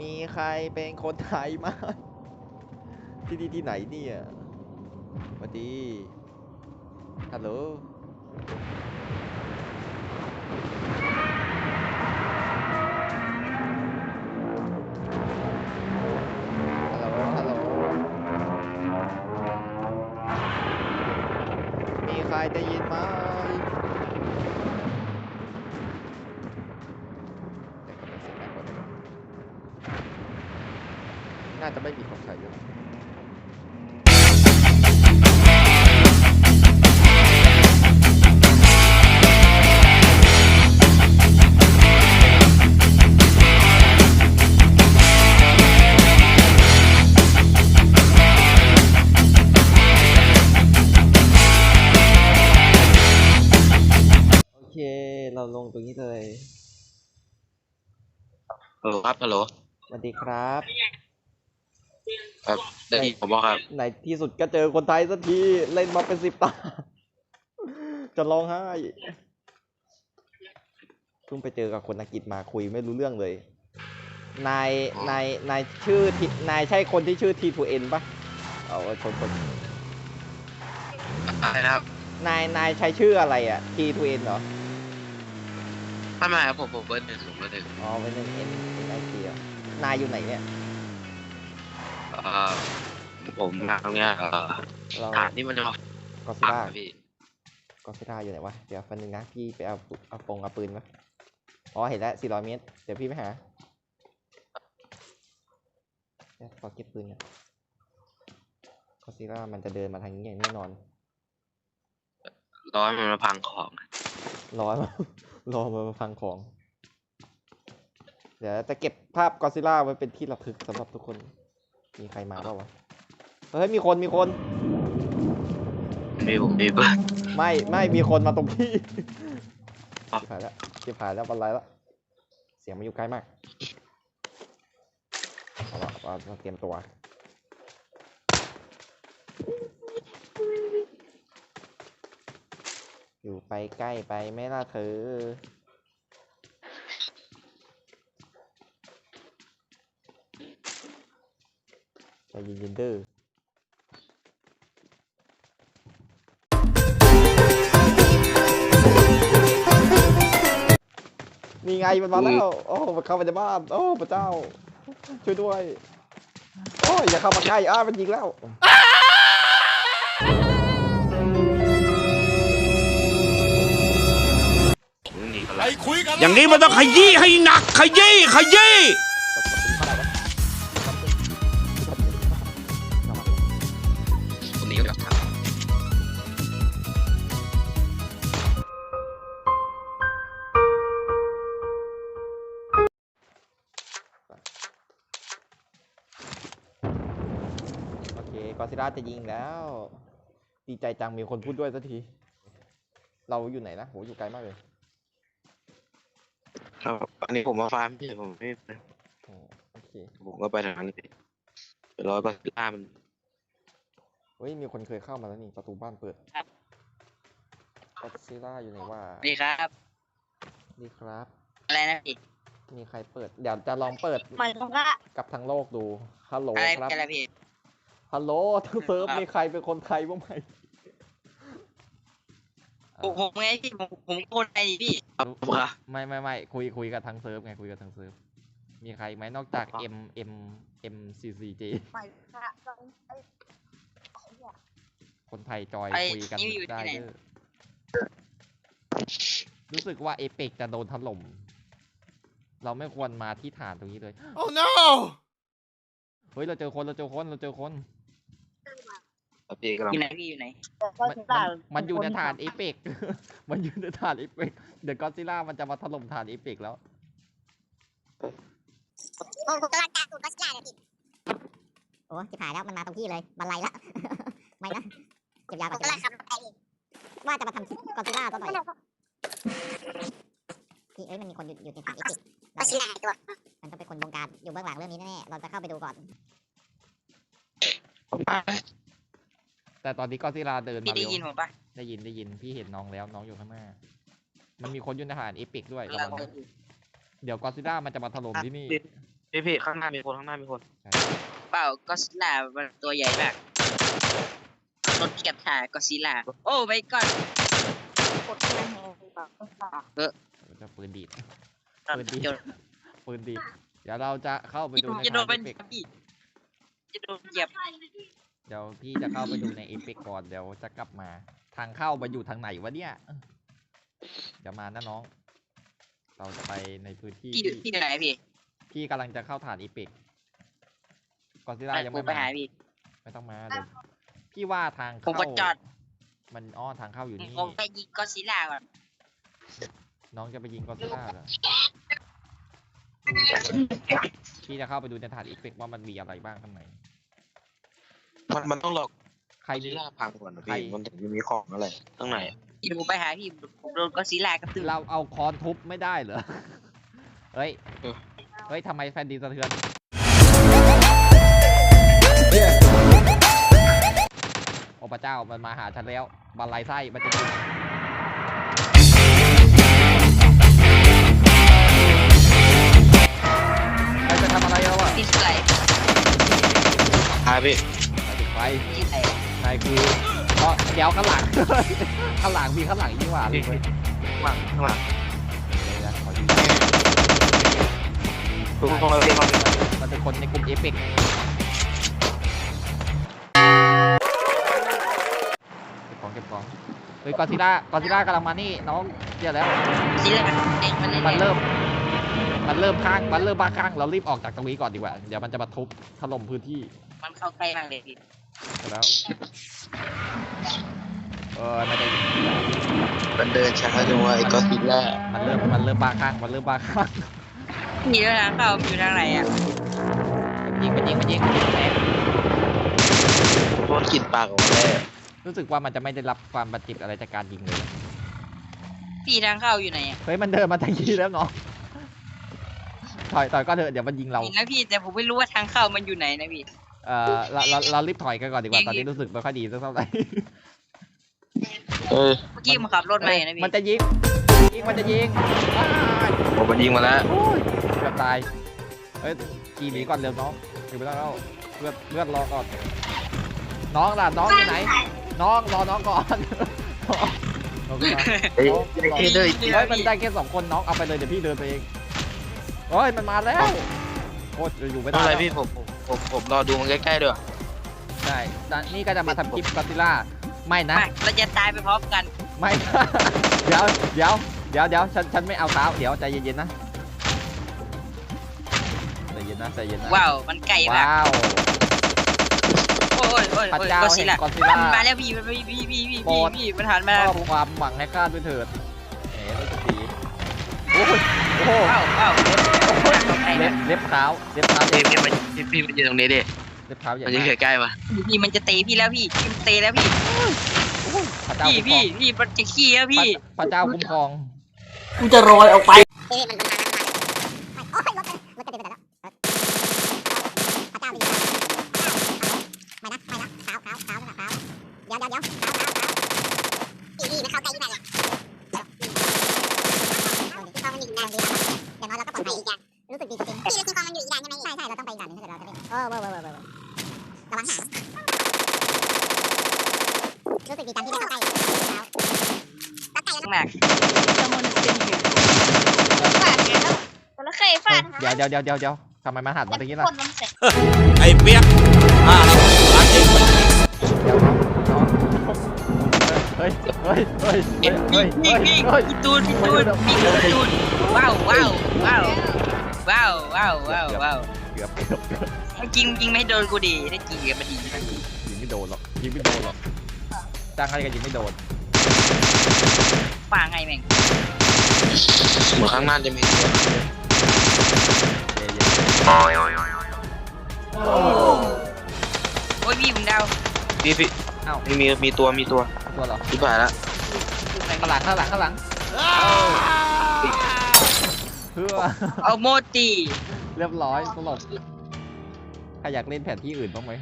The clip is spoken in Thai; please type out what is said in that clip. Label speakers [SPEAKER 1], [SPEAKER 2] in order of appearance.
[SPEAKER 1] มีใครเป็นคนไทยไหมที่นี่ที่ไหนเนี่ยสวัสดีฮัลโหลฮัลโหลฮัลโหลมีใครได้ยินไหม เค เราลงตรงนี้เลย
[SPEAKER 2] ฮัลโหลครับฮัลโหล
[SPEAKER 1] สวัสดีครับ
[SPEAKER 2] ครับได้ยินผมบอกครับ
[SPEAKER 1] ในที่สุดก็เจอคนไทยสักที เล่นมาเป็นสิบตา จะร้องไห้เพิ่งไปเจอกับคนอังกฤษมาคุยไม่รู้เรื่องเลย นาย นาย นายชื่อที่นายใช่คนที่ชื่อ T2N ปะเอาเอาชนคน
[SPEAKER 2] อะไรนะครับ
[SPEAKER 1] นาย นายใช้ชื่ออะไรอะ T2N เหรอ
[SPEAKER 2] ไม่ไม่ครับผมผมเบอร์หนึ่งผมเบอร์หนึ่ง
[SPEAKER 1] อ๋อเป็นหนึ่ง N N I T อะนายอยู่ไหนเนี่ย
[SPEAKER 2] เอ่อผมมาตรงเนี้ยเอ่อ
[SPEAKER 1] เรา
[SPEAKER 2] ฐานที่มันจะมา
[SPEAKER 1] กอซิ
[SPEAKER 2] ปัก
[SPEAKER 1] ล่า
[SPEAKER 2] อะพี่
[SPEAKER 1] กอซิล่าอยู่ไหนวะเดี๋ยวฟันหนึ่งนะพี่ไปเอาปุเอาปงเอาปืนมาอ๋อเห็นแล้ว400เมตรเดี๋ยวพี่ไปหาเดี๋ยวขอเก็บปืนก่อนกอซิล่ามันจะเดินมาทางนี้อย่างแน่นอน
[SPEAKER 2] ร้อยมันมาพังของ
[SPEAKER 1] รอ รอมาฟังของ เดี๋ยวจะเก็บภาพกอซิล่าไว้เป็นที่ระลึกสำหรับทุกคน มีใครมาเปล่าวะ เฮ้ย มีคนมีคน
[SPEAKER 2] มีผมมีเบอร์
[SPEAKER 1] ไม่ไม่มีคนมาตรงที่
[SPEAKER 2] อะ
[SPEAKER 1] ชิบหายแล้วชิบหายแล้วบันไลแล้ว เสียงมันอยู่ใกล้มากเอาละเอาเอาเตรียมตัว อยู่ไปใกล้ไปไหม่ล่ะเธอใจเย็นๆเด้อนี่ไงมันมาแล้ว โอ้มันเข้ามาในบ้าน โอ้พระเจ้า ช่วยด้วย โอ้ยอย่าเข้ามาใกล้อ้ามันยิงแล้ว
[SPEAKER 3] ไป
[SPEAKER 2] แล้ว
[SPEAKER 3] คุยกัน
[SPEAKER 4] อย่างนี้มันต้องขยี้ให้หนักขยี้ขยี้
[SPEAKER 2] คนนี้ก็แบบ
[SPEAKER 1] โอเคกอซิล่าจะยิงแล้ว ดีใจจังมีคนพูดด้วยสักที เราอยู่ไหนนะโหอยู่ไกลมากเลย
[SPEAKER 2] ครับ อันนี้ผมมาฟาร์มพี่ผมไม่
[SPEAKER 1] โอ้โอเค
[SPEAKER 2] ผมก็ไปทางนั้นพี่ร้อยบาทล่ามัน
[SPEAKER 1] เฮ้ยมีคนเคยเข้ามาแล้วนี่ประตูบ้านเปิดกอซิล่าอยู่ไหนวะ
[SPEAKER 5] ดีครับ
[SPEAKER 1] ดีครับ
[SPEAKER 5] อะไรนะพี่
[SPEAKER 1] มีใครเปิด เดี๋ยวจะลองเปิด
[SPEAKER 5] มันก็
[SPEAKER 1] กับทั้งโลกดูฮัลโหล
[SPEAKER 5] อะไร
[SPEAKER 1] ครับ
[SPEAKER 5] อะไรพี่
[SPEAKER 1] ฮัลโหลทั้งเซิร์ฟ
[SPEAKER 5] ครับ
[SPEAKER 1] มีใครเป็นคนไทยบ้างไหม
[SPEAKER 5] ผมผมไงพี่ผมผมคนไทยนี่พี่
[SPEAKER 2] ครับครับ
[SPEAKER 1] ไม่ไม่ไม่คุยคุยกับทางเซิร์ฟไงคุยกับทางเซิร์ฟมีใครไหมนอกจาก M M M C C J
[SPEAKER 5] ไม่ค่ะ
[SPEAKER 1] คนไทยจอย
[SPEAKER 5] ไอ้
[SPEAKER 1] คุยกัน
[SPEAKER 5] นี่อยู่ที่
[SPEAKER 1] ได้
[SPEAKER 5] ไหน
[SPEAKER 1] เด้อรู้สึกว่าเอเปกจะโดนถล่ม เราไม่ควรมาที่ฐานตรงนี้เลย
[SPEAKER 3] โอ้ no
[SPEAKER 1] เฮ้ย เราเจอคน เราเจอคน เราเจอคน
[SPEAKER 2] ครับพี่กำลัง
[SPEAKER 5] อยู่ไหนพี่อยู่ไหน
[SPEAKER 1] มันมันมันอยู่ในฐานเอเปก มันอยู่ในฐานเอเปก เดี๋ยวก็ซิล่ามันจะมาถล่มฐานเอเปกแล้ว
[SPEAKER 6] ผมผมกำลังตามตูดก็สลาเนี่ยพี่โอ้จิบหายแล้วมันมาตรงที่เลยบันไลละ ไม่นะเก็บยาว
[SPEAKER 7] ผ
[SPEAKER 6] ก่อน
[SPEAKER 7] ม
[SPEAKER 6] เก็บ
[SPEAKER 7] กำลั
[SPEAKER 6] ยางว
[SPEAKER 7] ขับรถไปพี่
[SPEAKER 6] ว่าจะมาทำคลิปกอซิล่าซะหน่อยพี่เอ้ยมันมีคนอยู่อยู่ในฐานเอพิก
[SPEAKER 7] ก็
[SPEAKER 6] เรา
[SPEAKER 7] ชิ้นหายตัว
[SPEAKER 6] มันต้องเป็นคนบงการอยู่เบื้องหลังเรื่องนี้แน่ๆเราจะเข้าไปดูก่อน
[SPEAKER 2] ผมมา
[SPEAKER 1] แต่ตอนนี้ก็ซิล่าเดิน
[SPEAKER 5] พี่
[SPEAKER 1] มา
[SPEAKER 5] ได้
[SPEAKER 1] เร็ว
[SPEAKER 5] ยินผมปะ
[SPEAKER 1] ได้ยินได้ยินพี่เห็นน้องแล้วน้องอยู่ข้างหน้า มันมีคนอยู่ในฐานเอพิกด้วยระ
[SPEAKER 5] เรา
[SPEAKER 1] วังนะเดี๋ยวก็ซิล่ามันจะมาถล่มที่นี่
[SPEAKER 2] พี่พี่ข้างหน้ามีคนข้างหน้ามีคน
[SPEAKER 5] เปล่าก็ซิล่ามันตัวใหญ่มากรถเกียบถ่ายก็ซิล่าโอ้ไปก่อน
[SPEAKER 6] กดที่มันแหงเปล่า
[SPEAKER 1] จะปืนดีด
[SPEAKER 5] ตอน
[SPEAKER 1] ปืนดี
[SPEAKER 5] เดี๋ยว
[SPEAKER 1] ปืนดีดเดี๋ยวเราจะเข้าไปดูใน
[SPEAKER 5] จะโดน
[SPEAKER 1] ทา
[SPEAKER 5] เป็น
[SPEAKER 1] งเอพิก
[SPEAKER 5] พี่จะโดนเหยียบ
[SPEAKER 1] เดี๋ยวพี่จะเข้าไปดูในเอพิกก่อนเดี๋ยวจะกลับมา ทางเข้ามาอยู่ทางไหนวะเนี่ยเดี๋ยวมานะน้อง เราจะไปในพื้นที่
[SPEAKER 5] พี่
[SPEAKER 1] ที่
[SPEAKER 5] พี่อยู่ไหนพี่
[SPEAKER 1] พี่กำลังจะเข้าฐานเอพิกกอซิล่ายัง
[SPEAKER 5] ผม
[SPEAKER 1] ไม่
[SPEAKER 5] ไป
[SPEAKER 1] มา
[SPEAKER 5] หาพี่
[SPEAKER 1] ไม่ต้องมาเดี๋ยวพี่ว่าทาง
[SPEAKER 5] ผม
[SPEAKER 1] เข้า
[SPEAKER 5] ก็จอด
[SPEAKER 1] มันอ้อทางเข้าอยู่นี่
[SPEAKER 5] ผมไปยิงก็ซิล่าก่อน
[SPEAKER 1] น้องจะไปยิงกอซิล่าเหรอพี่จะเข้าไปดูในฐานเอพิกว่ามันมีอะไรบ้างข้างใน
[SPEAKER 2] มันมันต้องหลอก
[SPEAKER 1] ใคร
[SPEAKER 2] ลิ
[SPEAKER 1] มี
[SPEAKER 2] ล่าพังก่อนนะ
[SPEAKER 1] ใคร
[SPEAKER 2] พี่มันถึงจะมีของอะไรข้างในอะ
[SPEAKER 5] พี่ผมไปหาพี่ผมโดนก็ซิล่ากระตือ
[SPEAKER 1] เราเอาค้อนทุบไม่ได้เหรอ เฮ้ย เฮ้ยทำไมแผ่นดินสะเทือน โอ้พระเจ้ามันมาหาฉันแล้วบันไลไส้มันจะกินใครจะทำอะไรแล้วอะ
[SPEAKER 5] พี่สไลด์
[SPEAKER 2] อ่าพี่
[SPEAKER 1] ไปติดไฟ
[SPEAKER 5] พี่ไหน
[SPEAKER 1] นายคือก็เดี๋ยวข้างหลัง ข้างหลังมีข้างหลังยิ่งกว่าเลยเว้ย
[SPEAKER 2] ข้างหลังข้างหลัง
[SPEAKER 1] เดี๋ยวนะขอดู
[SPEAKER 2] ทุกคนเราเรียกว่า
[SPEAKER 1] มันเป็นคนในกลุ่มเอพิกเก็บของเก็บของเฮ้ยกอซิล่ากอซิล่ากำลังมานี่น้องเดี๋ยวแล้ว
[SPEAKER 5] ซิล่าเองมันเลย
[SPEAKER 1] มันเริ่ม มันเริ่มข้าง มันเริ่มบ้าข้าง เรารีบออกจากตรงนี้ก่อนดีกว่า เดี๋ยวมันจะมาทุบถล่มพื้นที่
[SPEAKER 5] มันเข้าใกล้มากเลยพี่
[SPEAKER 1] แล้วเออมันจะ
[SPEAKER 2] มันเดินช้าจังวะไอ้ก็ซิล่า
[SPEAKER 1] มันเริ่มมันเริ่มบ้าข้างมันเริ่มบ้าข้าง
[SPEAKER 5] พี่แล้วทางเข้ามันอยู่ทางไหนอะ
[SPEAKER 1] ยิงมันยิงมันยิงมันยิงแม่
[SPEAKER 2] โดนกลินปากออกมาแล้ว
[SPEAKER 1] รู้สึกว่ามันจะไม่ได้รับความบาดเจ็บอะไรจากการยิงเลย
[SPEAKER 5] พี่ทางเข้าอยู่ไหนอะ
[SPEAKER 1] เฮ้ยมันเดินมาทางนี้แล้วเนาะถอยถอยก็เถอะเดี๋ยวมันยิงเรา
[SPEAKER 5] เห็นแล้วพี่แต่ผมไม่รู้ว่าทางเข้ามันอยู่ไหนนะพี่
[SPEAKER 1] เอ่อเราเราเรารีบถอยกันก่อนดีกว่าตอนนี้รู้สึกไม่ค่อยดีสักเท่าไหร่
[SPEAKER 2] เออ
[SPEAKER 5] เมื่อกี้มันขับรถมาเห็นนะพี่
[SPEAKER 1] มันจะยิงยิงมันจะยิงอ้าย
[SPEAKER 2] ผมมันยิงมาแล้ว
[SPEAKER 1] โอ้ยเกือบตายเฮ้ยขี่หนีก่อนเร็วน้องอยู่ไม่ได้แล้วเลือดเลือดรอก่อน น้องล่ะน้องอยู่ไหน น้องรอน้องก่อนน้องขึ้นมา
[SPEAKER 2] เฮ้ย
[SPEAKER 1] น้องขึ้นมา
[SPEAKER 2] เฮ้ยเลย
[SPEAKER 1] เฮ้ยมันได้แค่สองคนน้องเอาไปเลยเดี๋ยวพี่เดินไปเองเฮ้ยมันมาแล้วโคตรอยู่ไม่
[SPEAKER 2] ไม่
[SPEAKER 1] ได้
[SPEAKER 2] เป็นไร
[SPEAKER 1] แล้ว
[SPEAKER 2] พี่ผมผม ผมผมรอดูมันใกล้ๆด้วย
[SPEAKER 1] ใช่แต่นี่ก็จะมาทำคลิปกอซิล่าไม่นะ
[SPEAKER 5] มาเราจะตายไปพร้อมกัน
[SPEAKER 1] ไม่ เดี๋ยวเดี๋ยวเดี๋ยวเดี๋ยวฉันฉันไม่เอาเท้าเดี๋ยวใจเย็นๆนะใจเย็นนะใจเย็นนะ
[SPEAKER 5] ว้าวมันไกลมาก
[SPEAKER 1] ว้าว
[SPEAKER 5] โอ้ยโอ้ย
[SPEAKER 1] พระ
[SPEAKER 5] โอ้ย
[SPEAKER 1] เจ้า
[SPEAKER 5] ก็
[SPEAKER 1] แห่
[SPEAKER 5] ซิ
[SPEAKER 1] ง
[SPEAKER 5] ล่าก
[SPEAKER 1] อซิล่า
[SPEAKER 5] มันมาแล้วพี่มันพี่พี่พี่พี่
[SPEAKER 1] โปร
[SPEAKER 5] พี่
[SPEAKER 1] ด
[SPEAKER 5] พี่มันหันมา
[SPEAKER 1] มอบความหวังให้ข้าด้วยเถิดเอ๋รู้สึกดีโอ้ยโอ้โห
[SPEAKER 5] ว้าวว้าวไกล
[SPEAKER 1] เล็
[SPEAKER 5] นะ
[SPEAKER 1] บเล็บเท้าเล็บเท้า
[SPEAKER 2] พี่พี่มันพี่พี่มันยืนตรงนี้ดิ
[SPEAKER 1] เล็บเท้าใหญ่
[SPEAKER 2] มันยืน
[SPEAKER 1] มาก
[SPEAKER 2] ใกล้ๆมา
[SPEAKER 5] พี่มันจะตีพี่แล้วพี่พี่มันเตะแล้วพี่
[SPEAKER 1] พระเจ้า
[SPEAKER 5] พี่
[SPEAKER 1] คุ้มคร
[SPEAKER 5] พี่
[SPEAKER 1] อง
[SPEAKER 5] พี่มันจะขี้แล้ว
[SPEAKER 1] พ
[SPEAKER 5] พี่
[SPEAKER 1] ระพระเจ้าคุ้มครอง
[SPEAKER 6] กูจะโรยออกไปเอ้ยมันมันมาแล้ว แล้วไกลแล้ว
[SPEAKER 5] มาก
[SPEAKER 3] ฟาดไงแล้วแล้วเคยฟาด
[SPEAKER 1] เดี๋ยวเดี๋ยวเดี๋ยวเดี๋ยวเดี๋ยวทำไมมันหันมาตรงนี้ล่ะ
[SPEAKER 3] คนมันเสร็จ
[SPEAKER 4] ไอ้เปียกอ่าเราร้านเองมัน
[SPEAKER 1] เดี๋ยวน้องน้องเฮ้ยเฮ้ยเฮ้ยเฮ้ยเฮ้ย
[SPEAKER 5] พี่
[SPEAKER 1] เฮ้ย
[SPEAKER 5] พี่
[SPEAKER 1] เฮ้ย
[SPEAKER 5] พี่ตูนพี่ตูนพี่ตูนว้าวว้าวว้าวว้าวว้าวว้าวว้าว
[SPEAKER 1] เกือบเกือบเกือบ
[SPEAKER 5] ถ้าจริงจริงไม่โดนกูดีถ้าจริงก็มาดีนะ
[SPEAKER 1] ยิงไม่โดนหรอกยิงไม่โดนหรอกจ้างใครก็ยิงไม่โดน
[SPEAKER 5] ฟังไงแม่ง
[SPEAKER 2] เหมือนข้างหน้าจะมีตัว
[SPEAKER 1] เย้เย้
[SPEAKER 5] โอ้ยพี่มึงดาว
[SPEAKER 2] พี่พี่
[SPEAKER 1] เอ้า
[SPEAKER 2] มีมีมีตัวมีตัว
[SPEAKER 1] ตัวเหรอ
[SPEAKER 2] ที่ผ่านแล้ว
[SPEAKER 1] ข้างหลังข้างหลังข้างหลังเพื่อ
[SPEAKER 5] เอาโมจิ
[SPEAKER 1] เรียบร้อยสลบใครอยากเล่นแผนที่อื่นบ้างไหม